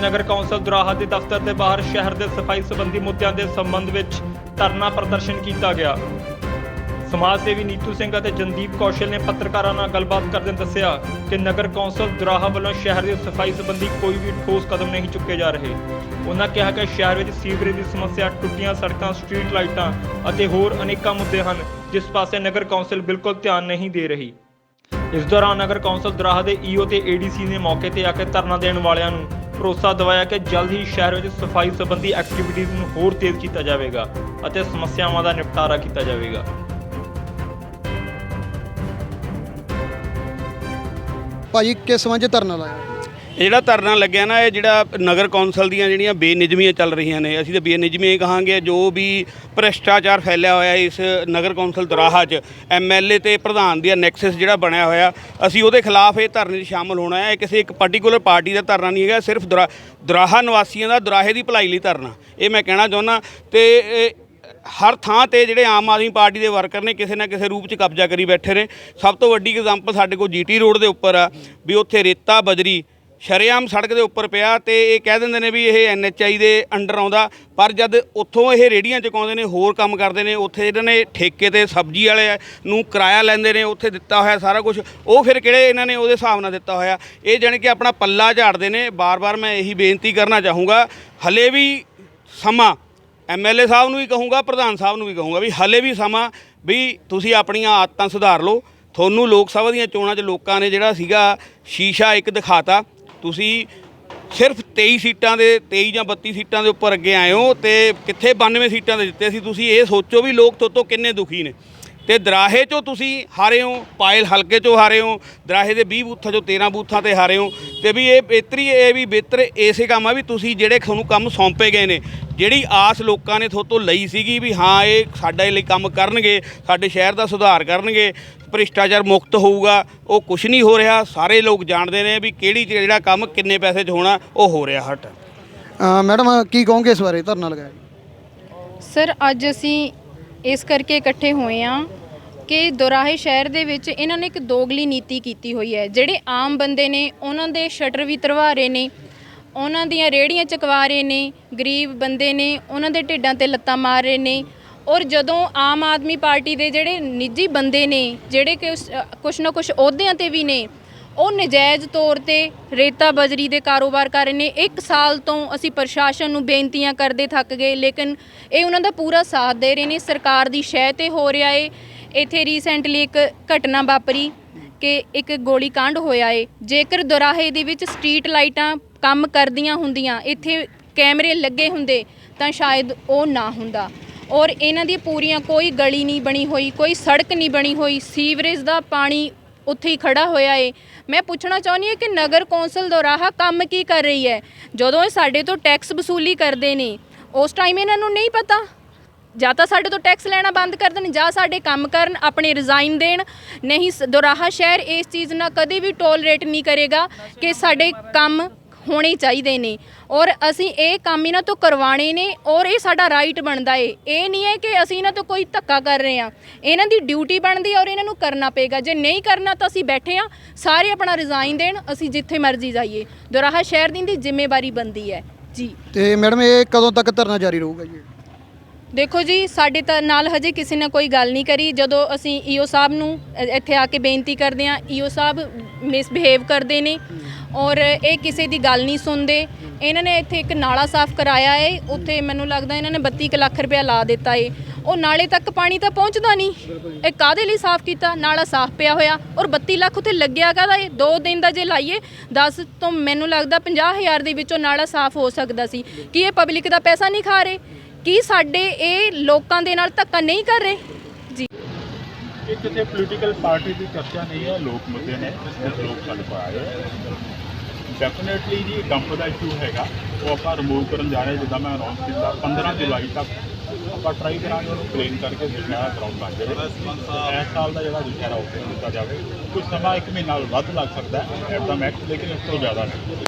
ਨਗਰ council ਦੁਰਾਹਾ ਦੇ ਦਫ਼ਤਰ ਦੇ ਬਾਹਰ ਸ਼ਹਿਰ ਦੇ ਸਫ਼ਾਈ ਸੰਬੰਧੀ ਮੁੱਦਿਆਂ ਦੇ ਸੰਬੰਧ ਵਿੱਚ ਧਰਨਾ ਪ੍ਰਦਰਸ਼ਨ ਕੀਤਾ ਗਿਆ। ਸਮਾਜ ਸੇਵੀ ਨੀਤੂ ਸਿੰਘ ਅਤੇ ਜਨਦੀਪ ਕੌਸ਼ਲ ਨੇ ਪੱਤਰਕਾਰਾਂ ਨਾਲ ਗੱਲਬਾਤ ਕਰਦੇ ਦੱਸਿਆ ਕਿ ਨਗਰ ਕੌਂਸਲ ਦੁਰਾਹਾ ਵੱਲੋਂ ਸ਼ਹਿਰ ਦੀ ਸਫ਼ਾਈ ਸੰਬੰਧੀ ਕੋਈ ਵੀ ਠੋਸ ਕਦਮ ਨਹੀਂ ਚੁੱਕੇ ਜਾ ਰਹੇ। ਉਹਨਾਂ ਕਿਹਾ ਕਿ ਸ਼ਹਿਰ ਵਿੱਚ ਸੀਵਰੇਜ ਦੀ ਸਮੱਸਿਆ, ਟੁੱਟੀਆਂ ਸੜਕਾਂ, ਸਟਰੀਟ ਲਾਈਟਾਂ ਅਤੇ ਹੋਰ ਅਨੇਕਾਂ ਮੁੱਦੇ ਹਨ, ਜਿਸ ਪਾਸੇ ਨਗਰ ਕੌਂਸਲ ਬਿਲਕੁਲ ਧਿਆਨ ਨਹੀਂ ਦੇ ਰਹੀ। ਇਸ ਦੌਰਾਨ ਨਗਰ ਕੌਂਸਲ ਦਰਾਹਾ ਦੇ ਈਓ ਤੇ ਏਡੀਸੀ ਨੇ ਮੌਕੇ ਤੇ ਆ ਕੇ ਧਰਨਾ ਦੇਣ ਵਾਲਿਆਂ ਨੂੰ ਭਰੋਸਾ ਦਿਵਾਇਆ ਕਿ ਜਲਦ ਹੀ ਸ਼ਹਿਰ ਵਿੱਚ ਸਫ਼ਾਈ ਸੰਬੰਧੀ ਐਕਟੀਵਿਟੀਜ਼ ਨੂੰ ਹੋਰ ਤੇਜ਼ ਕੀਤਾ ਜਾਵੇਗਾ ਅਤੇ ਸਮੱਸਿਆਵਾਂ ਦਾ ਨਿਪਟਾਰਾ ਕੀਤਾ ਜਾਵੇਗਾ। ਭਾਜੀ ਕਿਸ ਸੰਬੰਧ 'ਚ ਧਰਨਾ ਲਾਇਆ? ਜਿਹੜਾ ਧਰਨਾ ਲੱਗਿਆ ਨਾ, ਇਹ ਜਿਹੜਾ ਨਗਰ ਕੌਂਸਲ ਦੀਆਂ ਜਿਹੜੀਆਂ ਬੇਨਿਯਮੀਆਂ ਚੱਲ ਰਹੀਆਂ ਨੇ, ਅਸੀਂ ਤਾਂ ਬੇਨਿਯਮੀਆਂ ਹੀ ਕਹਾਂਗੇ ਜੋ ਵੀ ਭ੍ਰਿਸ਼ਟਾਚਾਰ ਫੈਲਿਆ ਹੋਇਆ ਇਸ ਨਗਰ ਕੌਂਸਲ ਦਰਾਹਾ 'ਚ ਐਮਐਲਏ ਤੇ ਪ੍ਰਧਾਨ ਦੀ ਨੈਕਸਸ ਜਿਹੜਾ ਬਣਿਆ ਹੋਇਆ, ਅਸੀਂ ਉਹਦੇ ਖਿਲਾਫ ਇਹ ਧਰਨੇ 'ਚ ਸ਼ਾਮਲ ਹੋਣਾ ਹੈ। ਇਹ ਕਿਸੇ ਇੱਕ ਪਾਰਟਿਕੂਲਰ ਪਾਰਟੀ ਦਾ ਧਰਨਾ ਨਹੀਂ ਹੈਗਾ, ਸਿਰਫ ਦਰਾ- ਦਰਾਹਾ ਨਿਵਾਸੀਆਂ ਦਾ ਦਰਾਹੇ ਦੀ ਭਲਾਈ ਲਈ ਧਰਨਾ। ਇਹ ਮੈਂ ਕਹਿਣਾ ਚਾਹੁੰਦਾ, ਤੇ ਹਰ ਥਾਂ ਤੇ ਜਿਹੜੇ ਆਮ ਆਦਮੀ ਪਾਰਟੀ ਦੇ ਵਰਕਰ ਨੇ, ਕਿਸੇ ਨਾ ਕਿਸੇ ਰੂਪ 'ਚ ਕਬਜ਼ਾ ਕਰੀ ਬੈਠੇ ਨੇ। ਸਭ ਤੋਂ ਵੱਡੀ ਐਗਜ਼ਾਮਪਲ ਸਾਡੇ ਕੋਲ ਜੀਟੀ ਰੋਡ ਦੇ ਉੱਪਰ ਆ, ਵੀ ਉੱਥੇ ਰੇਤਾ ਬਜਰੀ ਸ਼ਰੇਆਮ ਸੜਕ ਦੇ ਉੱਪਰ ਪਿਆ ਤੇ ਇਹ ਕਹਿ ਦਿੰਦੇ ਨੇ ਵੀ ਇਹ ਐਨਐਚਆਈ ਦੇ ਅੰਡਰ ਆਉਂਦਾ। ਪਰ ਜਦ ਉੱਥੋਂ ਇਹ ਰੇੜੀਆਂ ਚੁਕਾਉਂਦੇ ਨੇ, ਹੋਰ ਕੰਮ ਕਰਦੇ ਨੇ, ਉੱਥੇ ਇਹਨਾਂ ਨੇ ਠੇਕੇ ਤੇ ਸਬਜ਼ੀ ਵਾਲੇ ਨੂੰ ਕਿਰਾਇਆ ਲੈਂਦੇ ਨੇ, ਉੱਥੇ ਦਿੱਤਾ ਹੋਇਆ ਸਾਰਾ ਕੁਝ ਉਹ ਫਿਰ ਕਿਹੜੇ ਇਹਨਾਂ ਨੇ ਉਹਦੇ ਹਿਸਾਬ ਨਾਲ ਦਿੱਤਾ ਹੋਇਆ? ਇਹ ਜਾਣੀ ਕਿ ਆਪਣਾ ਪੱਲਾ ਝਾੜਦੇ ਨੇ। ਬਾਰ-ਬਾਰ ਮੈਂ ਇਹੀ ਬੇਨਤੀ ਕਰਨਾ ਚਾਹੂੰਗਾ, ਹਲੇ ਵੀ ਸਮਾਂ ਐਮਐਲਏ ਸਾਹਿਬ ਨੂੰ ਵੀ ਕਹੂੰਗਾ, ਪ੍ਰਧਾਨ ਸਾਹਿਬ ਨੂੰ ਵੀ ਕਹੂੰਗਾ ਵੀ ਹਲੇ ਵੀ ਸਮਾਂ ਵੀ ਤੁਸੀਂ ਆਪਣੀਆਂ ਆਦਤਾਂ ਸੁਧਾਰ ਲਓ। ਤੁਹਾਨੂੰ ਲੋਕ ਸਭਾ ਦੀਆਂ ਚੋਣਾਂ 'ਚ ਲੋਕਾਂ ਨੇ ਜਿਹੜਾ ਸੀਗਾ ਸ਼ੀਸ਼ਾ ਇੱਕ ਦਿਖਾਤਾ। ਤੁਸੀਂ ਸਿਰਫ 23 ਸੀਟਾਂ ਦੇ 23 ਜਾਂ 32 ਸੀਟਾਂ ਦੇ ਉੱਪਰ ਅੱਗੇ ਆਏ ਹੋ ਤੇ ਕਿੱਥੇ 92 ਸੀਟਾਂ ਦੇ ਦਿੱਤੇ ਸੀ? ਤੁਸੀਂ ਇਹ ਸੋਚੋ ਵੀ ਲੋਕ ਤੁਹਾਡੇ ਕਿੰਨੇ ਦੁਖੀ ਨੇ। ਤੇ ਦਰਾਹੇ ਚੋਂ ਤੁਸੀਂ ਹਾਰੇ ਹੋ ਪਾਇਲ ਹਲਕੇ ਚੋਂ ਹਾਰੇ ਹੋ ਦਰਾਹੇ ਦੇ 20 ਬੂਥਾਂ ਚੋਂ 13 ਬੂਥਾਂ ਤੇ ਹਾਰੇ ਹੋ ਤੇ ਵੀ ਇਹ ਬਿਹਤਰੀ ਇਹ ਵੀ ਬਿਹਤਰ ਇਸੇ ਕੰਮ ਆ ਵੀ ਤੁਸੀਂ ਜਿਹੜੇ ਤੁਹਾਨੂੰ ਕੰਮ ਸੌਂਪੇ ਗਏ ਨੇ ਜਿਹੜੀ ਆਸ ਲੋਕਾਂ ਨੇ ਤੁਹਾਡੇ ਤੋਂ ਲਈ ਸੀਗੀ ਵੀ ਹਾਂ ਇਹ ਸਾਡੇ ਲਈ ਕੰਮ ਕਰਨਗੇ ਸਾਡੇ ਸ਼ਹਿਰ ਦਾ ਸੁਧਾਰ ਕਰਨਗੇ ਭ੍ਰਿਸ਼ਟਾਚਾਰ ਮੁਕਤ ਹੋਊਗਾ ਉਹ ਕੁਝ ਨਹੀਂ ਹੋ ਰਿਹਾ ਸਾਰੇ ਲੋਕ ਜਾਣਦੇ ਨੇ ਵੀ ਕਿਹੜੀ ਜਿਹੜਾ ਕੰਮ ਕਿੰਨੇ ਪੈਸੇ 'ਚ ਹੋਣਾ ਉਹ ਹੋ ਰਿਹਾ ਹਟ ਮੈਡਮ ਕੀ ਕਹੋਗੇ ਇਸ ਬਾਰੇ ਧਰਨਾ ਲਗਾਇਆ? ਸਰ ਅੱਜ ਅਸੀਂ ਇਸ ਕਰਕੇ ਇਕੱਠੇ ਹੋਏ ਆ ਕਿ ਦੁਰਾਹੇ ਸ਼ਹਿਰ ਦੇ ਵਿੱਚ ਇਹਨਾਂ ਨੇ ਇੱਕ ਦੋਗਲੀ ਨੀਤੀ ਕੀਤੀ ਹੋਈ ਹੈ। ਜਿਹੜੇ ਆਮ ਬੰਦੇ ਨੇ, ਉਹਨਾਂ ਦੇ ਸ਼ਟਰ ਵੀ ਤਰਵਾ ਰਹੇ ਨੇ, ਉਹਨਾਂ ਦੀਆਂ ਰੇੜੀਆਂ ਚਕਵਾ ਰਹੇ ਨੇ, ਗਰੀਬ ਬੰਦੇ ਨੇ, ਉਹਨਾਂ ਦੇ ਢਿੱਡਾਂ ਤੇ ਲੱਤਾਂ ਮਾਰ ਰਹੇ ਨੇ ਔਰ ਜਦੋਂ ਆਮ ਆਦਮੀ ਪਾਰਟੀ ਦੇ ਜਿਹੜੇ ਨਿੱਜੀ ਬੰਦੇ ਨੇ, ਜਿਹੜੇ ਕਿ ਕੁਛ ਨਾ ਕੁਛ ਅਹੁਦਿਆਂ ਤੇ ਵੀ ਨੇ ਉਹ ਨਜਾਇਜ਼ ਤੌਰ ਤੇ ਰੇਤਾ ਬਜਰੀ ਦੇ ਕਾਰੋਬਾਰ ਕਰ ਰਹੇ ਨੇ। ਇੱਕ ਸਾਲ ਤੋਂ ਅਸੀਂ ਪ੍ਰਸ਼ਾਸਨ ਨੂੰ ਬੇਨਤੀਆਂ ਕਰਦੇ ਥੱਕ ਗਏ, ਲੇਕਿਨ ਇਹ ਉਹਨਾਂ ਦਾ ਪੂਰਾ ਸਾਥ ਦੇ ਰਹੇ ਨੇ। ਸਰਕਾਰ ਦੀ ਸ਼ਹਿ ਤੇ ਹੋ ਰਿਹਾ ਏ। ਇੱਥੇ ਰੀਸੈਂਟਲੀ ਇੱਕ ਘਟਨਾ ਵਾਪਰੀ ਕਿ ਇੱਕ ਗੋਲੀ ਕਾਂਡ ਹੋਇਆ ਏ। ਜੇਕਰ ਦੁਰਾਹੇ ਦੇ ਵਿੱਚ ਸਟਰੀਟ ਲਾਈਟਾਂ ਕੰਮ ਕਰਦੀਆਂ ਹੁੰਦੀਆਂ, ਇੱਥੇ ਕੈਮਰੇ ਲੱਗੇ ਹੁੰਦੇ, ਤਾਂ ਸ਼ਾਇਦ ਉਹ ਨਾ ਹੁੰਦਾ। ਔਰ ਇਹਨਾਂ ਦੀ ਪੂਰੀਆਂ ਕੋਈ ਗਲੀ ਨਹੀਂ ਬਣੀ ਹੋਈ, ਕੋਈ ਸੜਕ ਨਹੀਂ ਬਣੀ ਹੋਈ। ਸੀਵਰੇਜ ਦਾ ਪਾਣੀ ਉੱਥੇ ਹੀ ਖੜਾ ਹੋਇਆ ਏ। ਮੈਂ ਪੁੱਛਣਾ ਚਾਹੁੰਦੀ ਹਾਂ ਕਿ ਨਗਰ ਕੌਂਸਲ ਦੁਰਾਹਾ ਕੰਮ ਕੀ ਕਰ ਰਹੀ ਹੈ? ਜਦੋਂ ਇਹ ਸਾਡੇ ਤੋਂ ਟੈਕਸ ਵਸੂਲੀ ਕਰਦੇ ਨੇ, ਉਸ ਟਾਈਮ ਇਹਨਾਂ ਨੂੰ ਨਹੀਂ ਪਤਾ? ਜਾਂ ਤਾਂ ਸਾਡੇ ਤੋਂ ਟੈਕਸ ਲੈਣਾ ਬੰਦ ਕਰ ਦੇਣ, ਜਾਂ ਸਾਡੇ ਕੰਮ ਕਰਨ ਆਪਣੇ ਰਿਜ਼ਾਈਨ ਦੇਣ। ਨਹੀਂ, ਸ- ਦੁਰਾਹਾ ਸ਼ਹਿਰ ਇਸ ਚੀਜ਼ ਨਾਲ ਕਦੇ ਵੀ ਟੋਲਰੇਟ ਨਹੀਂ ਕਰੇਗਾ ਕਿ ਸਾਡੇ ਕੰਮ ਹੋਣੇ ਚਾਹੀਦੇ ਨੇ। ਔਰ ਅਸੀਂ ਇਹ ਕੰਮ ਇਹਨਾਂ ਤੋਂ ਕਰਵਾਣੇ ਨੇ ਔਰ ਇਹ ਸਾਡਾ ਰਾਈਟ ਬਣਦਾ ਏ। ਇਹ ਨਹੀਂ ਹੈ ਕਿ ਅਸੀਂ ਇਹਨਾਂ ਤੋਂ ਕੋਈ ਧੱਕਾ ਕਰ ਰਹੇ ਹਾਂ। ਇਹਨਾਂ ਦੀ ਡਿਊਟੀ ਬਣਦੀ ਔਰ ਇਹਨਾਂ ਨੂੰ ਕਰਨਾ ਪਏਗਾ। ਜੇ ਨਹੀਂ ਕਰਨਾ ਤਾਂ ਅਸੀਂ ਬੈਠੇ ਹਾਂ ਸਾਰੇ ਆਪਣਾ ਰਿਜ਼ਾਈਨ ਦੇਣ ਅਸੀਂ ਜਿੱਥੇ ਮਰਜ਼ੀ ਜਾਈਏ। ਦੁਰਾਹਾ ਸ਼ਹਿਰ ਦੀ ਦੀ ਜ਼ਿੰਮੇਵਾਰੀ ਬਣਦੀ ਹੈ। ਜੀ। ਤੇ ਮੈਡਮ ਇਹ ਕਦੋਂ ਤੱਕ ਧਰਨਾ ਜਾਰੀ ਰਹੂਗਾ ਜੀ? ਦੇਖੋ ਜੀ ਸਾਡੇ ਤਾਂ ਨਾਲ ਹਜੇ ਕਿਸੇ ਨੇ ਕੋਈ ਗੱਲ ਨਹੀਂ ਕਰੀ। ਜਦੋਂ ਅਸੀਂ ਈਓ ਸਾਹਿਬ ਨੂੰ ਇੱਥੇ ਆ ਕੇ ਬੇਨਤੀ ਕਰਦੇ ਹਾਂ ਈਓ ਸਾਹਿਬ ਮਿਸਬਿਹੇਵ ਕਰਦੇ ਨੇ। ਔਰ ਇਹ ਕਿਸੇ ਦੀ ਗੱਲ ਨਹੀਂ ਸੁਣਦੇ। ਇਹਨਾਂ ਨੇ ਇੱਥੇ ਇੱਕ ਨਾਲਾ ਸਾਫ਼ ਕਰਾਇਆ ਏ। ਉੱਥੇ ਮੈਨੂੰ ਲੱਗਦਾ ਇਹਨਾਂ ਨੇ 32 ਕੁ ਲੱਖ ਰੁਪਇਆ ਲਾ ਦਿੱਤਾ ਏ। ਉਹ ਨਾਲੇ ਤੱਕ ਪਾਣੀ ਤਾਂ ਪਹੁੰਚਦਾ ਨਹੀਂ। ਇਹ ਕਾਦੇ ਲਈ ਸਾਫ਼ ਕੀਤਾ? ਨਾਲਾ ਸਾਫ਼ ਪਿਆ ਹੋਇਆ। ਔਰ 32 ਲੱਖ ਉੱਥੇ ਲੱਗਿਆ ਕਾਹਦਾ ਏ? ਦੋ ਦਿਨ ਦਾ ਜੇ ਲਾਈਏ 10 ਤੋਂ ਮੈਨੂੰ ਲੱਗਦਾ 50000 ਦੇ ਵਿੱਚੋਂ ਨਾਲਾ ਸਾਫ਼ ਹੋ ਸਕਦਾ ਸੀ। ਕੀ ਇਹ ਪਬਲਿਕ ਦਾ ਪੈਸਾ ਨਹੀਂ ਖਾ ਰਹੇ? ਕੀ ਸਾਡੇ ਇਹ ਲੋਕਾਂ ਦੇ ਨਾਲ ਧੱਕਾ ਨਹੀਂ ਕਰ ਰਹੇ? ਇਹ ਕਿਸੇ ਪੋਲੀਟੀਕਲ ਪਾਰਟੀ ਦੀ ਚਰਚਾ ਨਹੀਂ ਹੈ ਲੋਕ ਮੁੱਦੇ ਨੇ ਜਿਸ ਲੋਕ ਸਾਡੇ ਕੋਲ ਆਏ ਡੈਫੀਨਿਟਲੀ ਜੀ ਡੰਪ ਦਾ ਇਸ਼ੂ ਹੈਗਾ। ਉਹ ਆਪਾਂ ਰਿਮੂਵ ਕਰਨ ਜਾ ਰਹੇ ਹਾਂ, ਜਿੱਦਾਂ ਮੈਂ ਅਨਾਉਂਸ ਕੀਤਾ 15 ਜੁਲਾਈ ਤੱਕ ਆਪਾਂ ਟਰਾਈ ਕਰਾਂਗੇ ਉਹਨੂੰ ਕਲੀਨ ਕਰਕੇ ਦੁਸ਼ਹਿਰਾ ਗਰਾਊਂਡ ਬਣ ਜਾਵੇ। ਇਸ ਸਾਲ ਦਾ ਜਿਹੜਾ ਦੁਸ਼ਹਿਰਾ ਉਹ ਕੀਤਾ ਜਾਵੇ। ਕੁਝ ਸਮਾਂ ਇੱਕ ਮਹੀਨਾ ਵੱਧ ਲੱਗ ਸਕਦਾ ਹੈ ਐਟ ਦਾ ਮੈਕਸ ਲੇਕਿਨ ਇਸ ਤੋਂ ਜ਼ਿਆਦਾ ਨਹੀਂ।